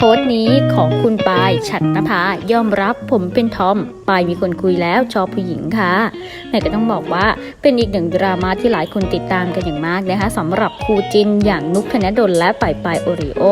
โพสต์นี้ของคุณปายฉัตรนภายอมรับผมเป็นทอม ปายมีคนคุยแล้วชอบผู้หญิงค่ะ แม่ก็ต้องบอกว่าเป็นอีกหนึ่งดราม่าที่หลายคนติดตามกันอย่างมากนะคะสำหรับคู่จินอย่างนุกธนดลและปายปายโอริโอ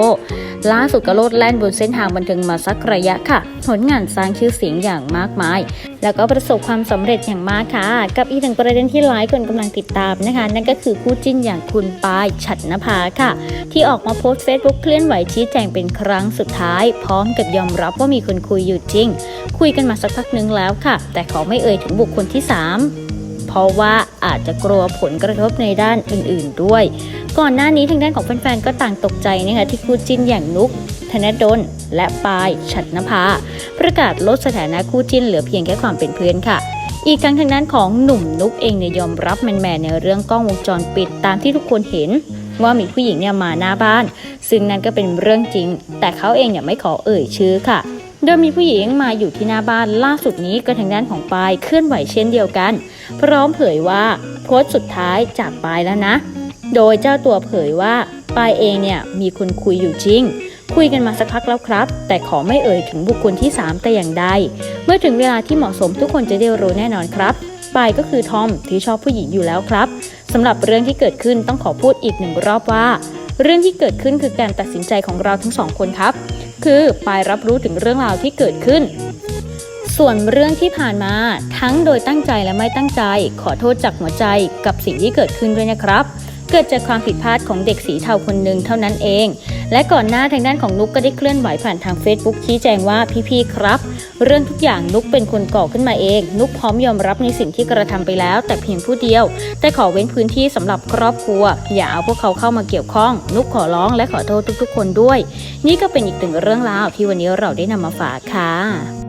ล่าสุดก็โลดแล่นบนเส้นทางบันเทิงมาสักระยะค่ะ ผลงานสร้างชื่อเสียงอย่างมากมาย แล้วก็ประสบความสำเร็จอย่างมากค่ะ กับอีกหนึ่งประเด็นที่หลายคนกำลังติดตามนะคะ นั่นก็คือคู่จิ้นอย่างคุณปายฉัตรนภาค่ะ ที่ออกมาโพสต์เฟซบุ๊กเคลื่อนไหวชี้แจงเป็นครั้งสุดท้าย พร้อมกับยอมรับว่ามีคนคุยอยู่จริง คุยกันมาสักพักนึงแล้วค่ะ แต่ขอไม่เอ่ยถึงบุคคลที่ 3 เพราะว่าอาจจะกลัวผลกระทบในด้านอื่น ๆ ด้วย ก่อนหน้านี้ทางด้านของแฟนๆก็ต่างตกใจนะคะที่คู่จิ้นอย่างนุกธนดลและปายฉัตรนภาประกาศลดสถานะคู่จิ้นเหลือเพียงแค่ความเป็นเพื่อนค่ะอีกทั้งทางด้านของหนุ่มนุกเองเนี่ยยอมรับแมนๆในเรื่องกล้องวงจรปิดตามที่ทุกคนเห็น ว่ามีผู้หญิงเนี่ยมาหน้าบ้าน ซึ่งนั่นก็เป็นเรื่องจริง แต่เขาเองเนี่ยไม่ขอเอ่ยชื่อค่ะ โดยมีผู้หญิงมาอยู่ที่หน้าบ้านล่าสุดนี้ก็ทางด้านของปายเคลื่อนไหวเช่นเดียวกัน พร้อมเผยว่าโพสต์สุดท้ายจากปายแล้วนะ โดยเจ้าตัวเผยว่าปายเองเนี่ยมีคนคุยอยู่จริงคุยกันมาสักพักแล้วครับ แต่ขอไม่เอ่ยถึงบุคคลที่ 3 แต่อย่างใด เมื่อถึงเวลาที่เหมาะสมทุกคนจะได้รู้แน่นอนครับปายก็คือทอมที่ชอบผู้หญิงอยู่แล้วครับสำหรับเรื่องที่เกิดขึ้นต้องขอพูดอีกหนึ่งรอบว่า เรื่องที่เกิดขึ้นคือการตัดสินใจของเราทั้งสองคนครับ คือปายรับรู้ถึงเรื่องราวที่เกิดขึ้น ส่วนเรื่องที่ผ่านมาทั้งโดยตั้งใจและไม่ตั้งใจ ขอโทษจากหัวใจกับสิ่งที่เกิดขึ้นด้วยนะครับ เกิดจากความผิดพลาดของเด็กสีเทาคนหนึ่งเท่านั้นเอง และก่อนหน้าทางด้านของนุกก็ได้เคลื่อนไหวผ่านทาง Facebook ชี้แจงว่าพี่ๆครับ เรื่องทุกอย่างนุกเป็นคนก่อขึ้นมาเอง นุกพร้อมยอมรับในสิ่งที่กระทำไปแล้ว แต่เพียงผู้เดียว แต่ขอเว้นพื้นที่สำหรับครอบครัว อย่าเอาพวกเขาเข้ามาเกี่ยวข้อง นุกขอร้องและขอโทษทุกๆ คนด้วย นี่ก็เป็นอีกหนึ่งเรื่องราวที่วันนี้เราได้นำมาฝากค่ะ